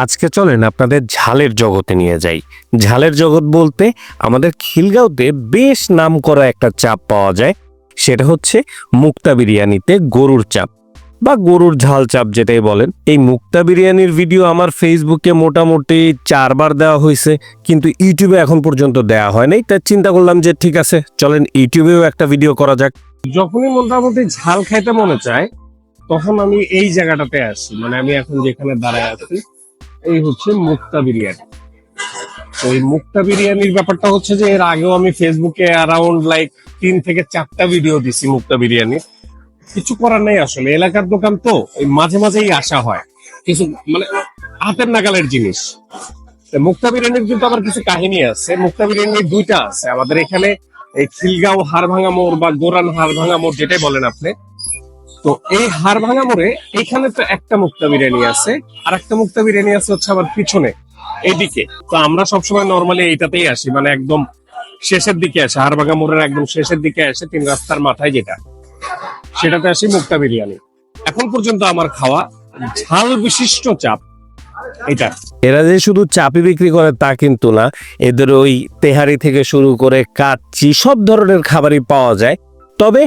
আজকে চলেন আপনাদের ঝালের জগতে নিয়ে যাই। ঝালের জগৎ বলতে আমাদের খিলগাঁওতে বেশ নাম করা একটা চাপ পাওয়া যায়। সেটা হচ্ছে মুক্তা বিরিয়ানিতে গরুর চাপ বা গরুর ঝাল চাপ যেটাই বলেন। এই মুক্তা বিরিয়ানির ভিডিও আমার ফেসবুকে মোটামুটি চারবার দেওয়া হয়েছে, কিন্তু ইউটিউবে এখন পর্যন্ত দেওয়া হয় নাই তাই চিন্তা করলাম যে ঠিক আছে, চলেন ইউটিউবেও একটা ভিডিও করা যাক। যখনই মোটামুটি ঝাল খাইতে মনে চায়, তখন আমি এই জায়গাটাতে আসি। মানে আমি এখন যেখানে দাঁড়ায় আছি এই হচ্ছে মুক্তা বিরিয়ানি। তো এই মুক্তা বিরিয়ানির ব্যাপারটা হচ্ছে যে, এর আগেও আমি ফেসবুকে অ্যারাউন্ড লাইক তিন থেকে চারটা ভিডিও দিছি মুক্তা বিরিয়ানির কিছু করার নেই আসলে, এলাকার দোকান তো, এই মাঝে মাঝেই আসা হয়। কিছু মানে হাতের নাগালের জিনিস। মুক্তা বিরিয়ানির কিন্তু আবার কিছু কাহিনী আছে। মুক্তা বিরিয়ানির দুইটা আছে। আমাদের এখানে এই খিলগাঁও হাড়ভাঙা মোড় বা গোরান হাড়ভাঙা মোড় যেটাই বলেন আপনি তো এই হাড়ভাঙা মোড়ে এখানে তো একটা মুক্তা বিরিয়ানি আছে, আর একটা মুক্তা বিরিয়ানি আছে হচ্ছে আবার পিছনে, এইদিকে। তো আমরা সবসময় নর্মালি এইটাতেই আসি মানে একদম শেষের দিকে আসে হাড়ভাঙা মোড়ের একদম শেষের দিকে আসে তিন রাস্তার মাথায় যেটা। সেটাতে আসি মুক্তা বিরিয়ানি। এখন পর্যন্ত আমার খাওয়া ঝাল বিশিষ্ট চাপ, এটা। এরা যে শুধু চাপি বিক্রি করে তা কিন্তু না, এদের ওই তেহারি থেকে শুরু করে কাচ্চি, সব ধরনের খাবারই পাওয়া যায়। তবে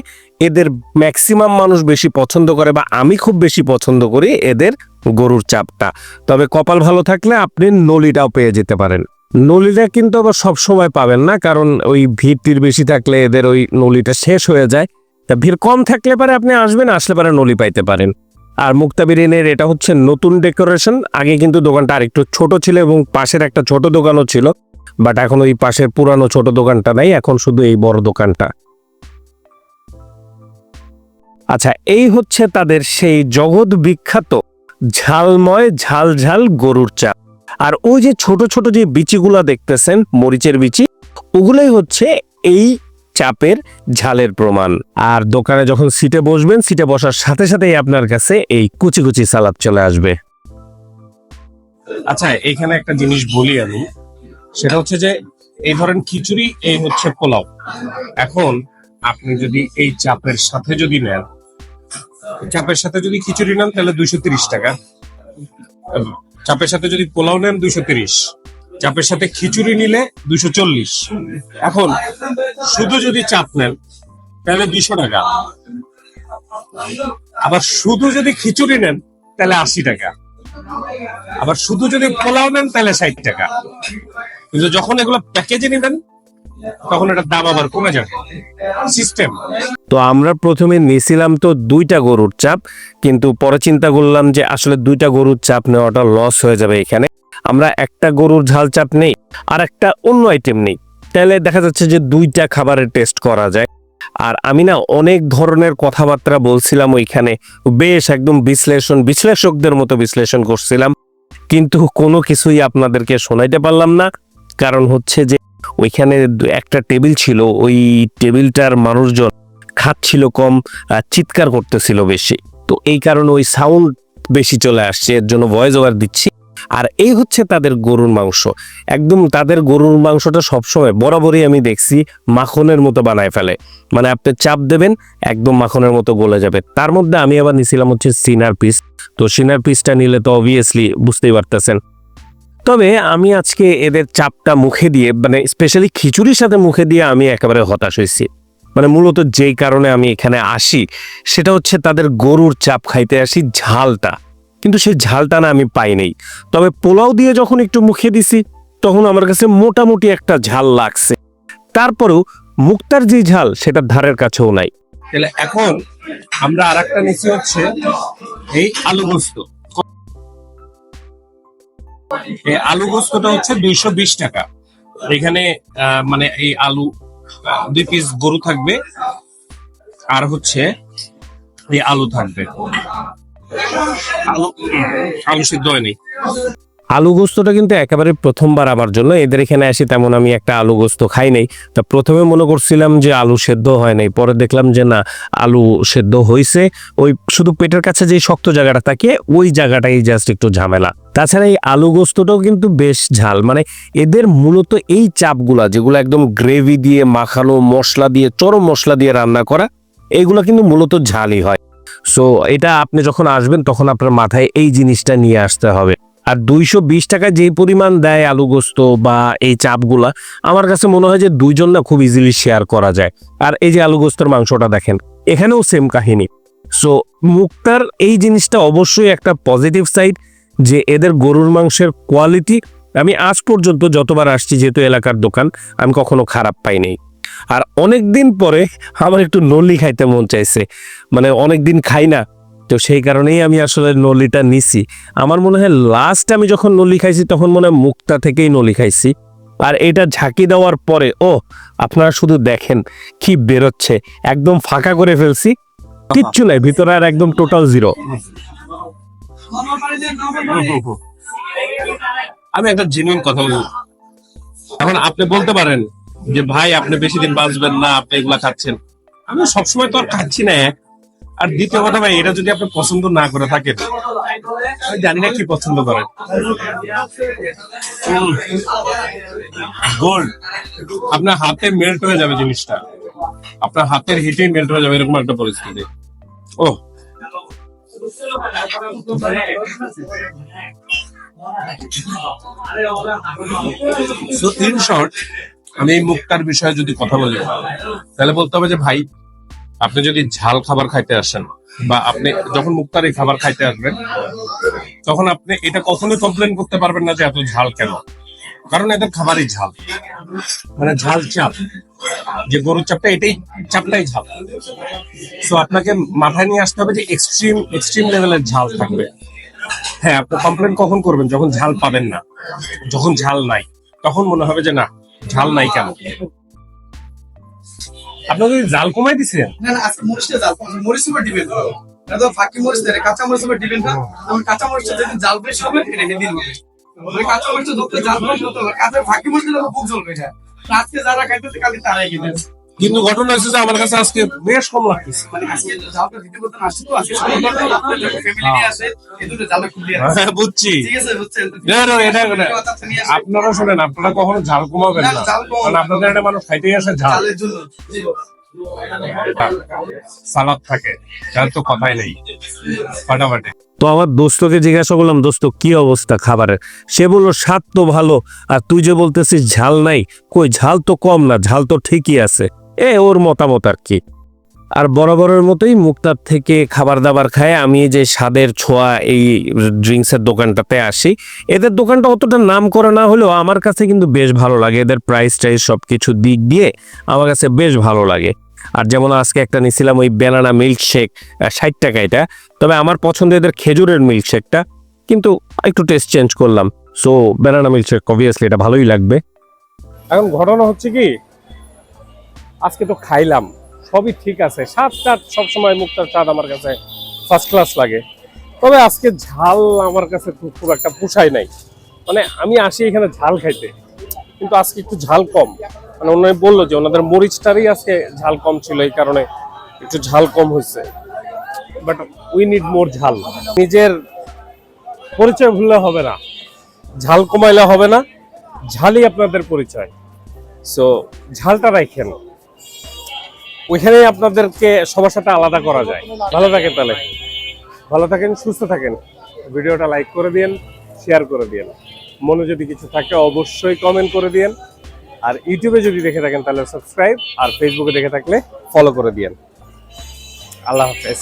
এদের ম্যাক্সিমাম মানুষ বেশি পছন্দ করে বা আমি খুব বেশি পছন্দ করি এদের গরুর চাপটা। তবে কপাল ভালো থাকলে আপনি নলিটাও পেয়ে যেতে পারেন। নলিটা কিন্তু আবার সব সময় পাবেন না, কারণ ওই ভিড় বেশি থাকলে এদের ওই নলিটা শেষ হয়ে যায়। তা ভিড় কম থাকলে পারে আপনি আসবেন, আসলে পারে নলি পাইতে পারেন। আর মুক্তা বিরিয়ানির এটা হচ্ছে নতুন ডেকোরেশন। আগে কিন্তু দোকানটা আরেকটু ছোট ছিল এবং পাশের একটা ছোট দোকানও ছিল, বাট এখন ওই পাশের পুরানো ছোট দোকানটা নাই, এখন শুধু এই বড় দোকানটা। আচ্ছা এই হচ্ছে তাদের সেই জগৎ বিখ্যাত ঝালময় ঝাল ঝাল গরুর চাপ আর ওই যে ছোট ছোট যে বিচিগুলা দেখতেছেন, মরিচের বিচি, ওগুলোই হচ্ছে এই চাপের ঝালের প্রমাণ। আর দোকানে যখন সিটে বসবেন, সিটে বসার সাথে সাথেই আপনার কাছে এই কুচি কুচি সালাদ চলে আসবে। আচ্ছা এখানে একটা জিনিস বলি আমি। সেটা হচ্ছে যে, এই ধরেন খিচুড়ি, এই হচ্ছে পোলাও। এখন আপনি যদি এই চাপের সাথে যদি নেন চাপের সাথে যদি খিচুড়ি নেন, তাহলে দুইশো তিরিশ টাকা। চাপের সাথে যদি পোলাও নেন, দুইশো তিরিশ। চাপের সাথে খিচুড়ি নিলে দুইশো চল্লিশ। এখন, শুধু যদি চাপ নেন, তাহলে দুইশো টাকা। আবার শুধু যদি খিচুড়ি নেন, তাহলে আশি টাকা। আবার শুধু যদি পোলাও নেন, তাহলে ষাট টাকা। কিন্তু যখন এগুলো প্যাকেজে নেবেন তখন এটার দাম আবার কমে যাবে। সিস্টেম তো আমরা প্রথমে নিয়েছিলাম তো দুইটা গরুর চাপ, কিন্তু পরে চিন্তা করলাম যে আসলে দুইটা গরুর চাপ নেওয়াটা লস হয়ে যাবে এখানে। আমরা একটা গরুর ঝাল চাপ নেই, আর একটা অন্য আইটেম নেই। তাহলে দেখা যাচ্ছে যে দুইটা খাবারের টেস্ট করা যায়। আর আমি না অনেক ধরনের কথাবার্তা বলছিলাম ওইখানে, বেশ একদম বিশ্লেষণ, বিশ্লেষকদের মতো বিশ্লেষণ করছিলাম। কিন্তু কোনো কিছুই আপনাদেরকে শোনাইতে পারলাম না, কারণ হচ্ছে যে ওইখানে একটা টেবিল ছিল, ওই টেবিলটার মানুষজন খাচ্ছিল কম চিৎকার করতেছিল বেশি। তো এই কারণে ওই সাউন্ড বেশি চলে আসছে, এর জন্য ভয়েস ওভার দিচ্ছি। আর এই হচ্ছে তাদের গরুর মাংস। একদম তাদের গরুর মাংসটা সবসময় বরাবরই আমি দেখছি মাখনের মতো বানায় ফেলে। মানে আপনি চাপ দেবেন, একদম মাখনের মতো গলে যাবে। তার মধ্যে আমি আবার নিছিলাম হচ্ছে সিনার পিস। তো সিনার পিসটা নিলে তো অবভিয়াসলি বুঝতেই পারতেছেন তবে আমি আজকে এদের চাপটা মুখে দিয়ে মানে স্পেশালি খিচুড়ির সাথে মুখে দিয়ে আমি একেবারে হতাশ হয়েছি। মানে মূলত যেই কারণে আমি এখানে আসি, সেটা হচ্ছে তাদের গরুর চাপ খাইতে আসি ঝালটা। কিন্তু সেই ঝালটা না আমি পাই নাই। তবে পোলাও দিয়ে যখন একটু মুখে দিছি, তখন আমার কাছে মোটামুটি একটা ঝাল লাগছে। তারপরেও মুক্তার যে ঝাল সেটা ধারের কাছেও নাই। তাহলে এখন আমরা আর একটা নিচ্ছি হচ্ছে এই আলু গোস্ত এই আলু গোস্তটা হচ্ছে দুইশো বিশ টাকা। এখানে মানে এই আলু দুই পিস গরু থাকবে, আর হচ্ছে এই আলু থাকবে। আলু আলু সিদ্ধ হয়নি। আলু গোস্তটা কিন্তু একেবারে প্রথমবার আমার জন্য। এদের এখানে আসি তেমন আমি একটা আলু গোস্ত খাই নাই। তা প্রথমে মনে করছিলাম যে আলু সেদ্ধ হয় নাই। পরে দেখলাম যে না, আলু সেদ্ধ হয়েছে ওই শুধু পেটের কাছে যে শক্ত জায়গাটা থাকে, ওই জায়গাটাই জাস্ট একটু ঝামেলা। তাছাড়া এই আলু গোস্তটাও কিন্তু বেশ ঝাল। মানে এদের মূলত এই চাপগুলা, যেগুলো একদম গ্রেভি দিয়ে, মাখানো মশলা দিয়ে, চরম মশলা দিয়ে রান্না করা এইগুলো কিন্তু মূলত ঝালই হয়। সো এটা আপনি যখন আসবেন, তখন আপনার মাথায় এই জিনিসটা নিয়ে আসতে হবে। আর দুইশো বিশ টাকা যেই পরিমাণ দেয় আলু গোস্ত বা এই চাপগুলা, আমার কাছে মনে হয় যে দুইজন না খুব ইজিলি শেয়ার করা যায়। আর এই যে আলু গোস্তর মাংসটা দেখেন, এখানেও সেম কাহিনী। সো মুক্তার এই জিনিসটা অবশ্যই একটা পজিটিভ সাইড যে এদের গরুর মাংসের কোয়ালিটি আমি আজ পর্যন্ত যতবার আসছি যেহেতু এলাকার দোকান, আমি কখনো খারাপ পাইনি। আর অনেক দিন পরে আমার একটু নলি খাইতে মন চাইছে। মানে অনেক দিন খাই না, তো সেই কারণেই আমি আসলে নলিটা নিছি। আমার মনে হয় লাস্ট আমি যখন নলি খাইছি তখন মনে হয় মুক্তা থেকেই নলি খাইছি। আর এটা ঝাঁকি দেওয়ার পরে, ও, আপনারা শুধু দেখেন কি বেরোচ্ছে। একদম ফাঁকা করে ফেলছি, কিচ্ছু নাই, ভিতরে আর একদম টোটাল জিরো আমি একটা জেনুইন কথা বলি। এখন আপনি বলতে পারেন যে, ভাই, আপনি বেশি দিন বাঁচবেন না, আপনি এগুলা খাচ্ছেন। আমি সবসময় তো আর খাচ্ছি না, এক। আর দ্বিতীয় কথা, ভাই, এটা যদি আপনি পছন্দ না করে থাকেন, আমি জানি না কি পছন্দ করেন। গোল্ড আপনার হাতে মেল্ট হয়ে যাবে জিনিসটা। আপনার হাতের হিটেই মেল্ট হয়ে যাবে, এরকম একটা পরিস্থিতি। ও সো ইন শর্ট আমি এই মুক্তার বিষয়ে যদি কথা বলি, তাহলে বলতে হবে যে, ভাই, আপনি যদি ঝাল খাবার খাইতে আসেন বা আপনি যখন মুক্তার এই খাবার খাইতে আসবেন, তখন আপনি এটা কখনোই কমপ্লেন করতে পারবেন না যে এত ঝাল কেন। কারণ এদের খাবারই ঝাল। মানে ঝাল চাপ। যে গরুর চাপটা, এটাই চাপটাই ঝাল। তো আপনাকে মাথায় নিয়ে আসতে হবে যে এক্সট্রিম এক্সট্রিম লেভেলের ঝাল থাকবে। হ্যাঁ আপনি কমপ্লেন কখন করবেন? যখন ঝাল পাবেন না। যখন ঝাল নাই। তখন মনে হবে যে না, ঝাল নাই কেন? আপনাকে কি জাল কমাই দিছেন? না না, আজকে মরিচটা জাল মরিচের উপর ডিপেন্ড না তো ফাঁকি মরিচ দেয় কাঁচা মরিচের উপর ডিপেন্ড আমি কাঁচা মরিচটা যদি জাল বেশ হবে, এটা হেদিন হবে। কাঁচা মরিচটা ধরতে জাল বেশ হতে হবে কাঁচা ফাঁকি মরিচ দিলে তো জ্বলবে এটা। আজকে যারা খাইতেছে কালকে তারাই কিনে কিন্তু ঘটনা হচ্ছে যে আমার কাছে আজকে বেশ কম লাগতেছে। মানে দিয়ে হ্যাঁ বুঝছি। আপনারা শোনেন আপনারা কখনো ঝাল কমাবেন না কারণ আপনাদের একটা মানুষ খাইতেই আসে ঝাল। সালাদ থাকে যার তো কথাই নেই। ফাটাফাটি। তো আমার দোস্তকে জিজ্ঞাসা করলাম, দোস্ত, কি অবস্থা খাবারের? সে বলল, স্বাদ তো ভালো, আর তুই যে বলতেছিস ঝাল নাই, কই, ঝাল তো কম না, ঝাল তো ঠিকই আছে। এ, ওর মতামত আর কি। আর বরাবরের মতোই মুক্তার থেকে খাবার দাবার খায়। আমি যে স্বাদের ছোঁয়া এই ড্রিঙ্কসের দোকানটাতে আসি, এদের দোকানটা অতটা নাম করা না হলেও আমার কাছে কিন্তু বেশ ভালো লাগে। এদের প্রাইস টাইস সব কিছু দিক দিয়ে আমার কাছে বেশ ভালো লাগে। আর যেমন আজকে একটা নিছিলাম ওই ব্যানানা মিল্ক শেক ষাট টাকা এটা। তবে আমার পছন্দ এদের খেজুরের মিল্ক শেকটা কিন্তু একটু টেস্ট চেঞ্জ করলাম। So banana milk shake obviously এটা ভালোই লাগবে। এখন ঘটনা হচ্ছে কি, আজকে তো খাইলাম, সবই ঠিক আছে। স্বাদ টাদ সবসময় মুক্তার স্বাদ আমার কাছে ফার্স্ট ক্লাস লাগে। তবে আজকে ঝাল আমার কাছে খুব খুব একটা পোষায় নাই। মানে আমি আসি এখানে ঝাল খাইতে, কিন্তু আজকে একটু ঝাল কম। মানে ওনারা বলল যে ওনাদের মরিচটারই আজকে ঝাল কম ছিল, এই কারণে একটু ঝাল কম হয়েছে। বাট উই নিড মোর ঝাল। নিজের পরিচয় ভুললে হবে না। ঝাল কমাইলে হবে না, ঝালই আপনাদের পরিচয়। সো ঝালটা রাখেন ওইখানে আপনাদেরকে সবার সাথে আলাদা করা যায়। ভালো থাকেন তাহলে। ভালো থাকেন, সুস্থ থাকেন। ভিডিওটা লাইক করে দিন শেয়ার করে দিন মনে যদি কিছু থাকে, অবশ্যই কমেন্ট করে দিন আর ইউটিউবে যদি দেখে থাকেন তাহলে সাবস্ক্রাইব আর ফেসবুকে দেখে থাকলে ফলো করে দিয়েন। আল্লাহ হাফেজ।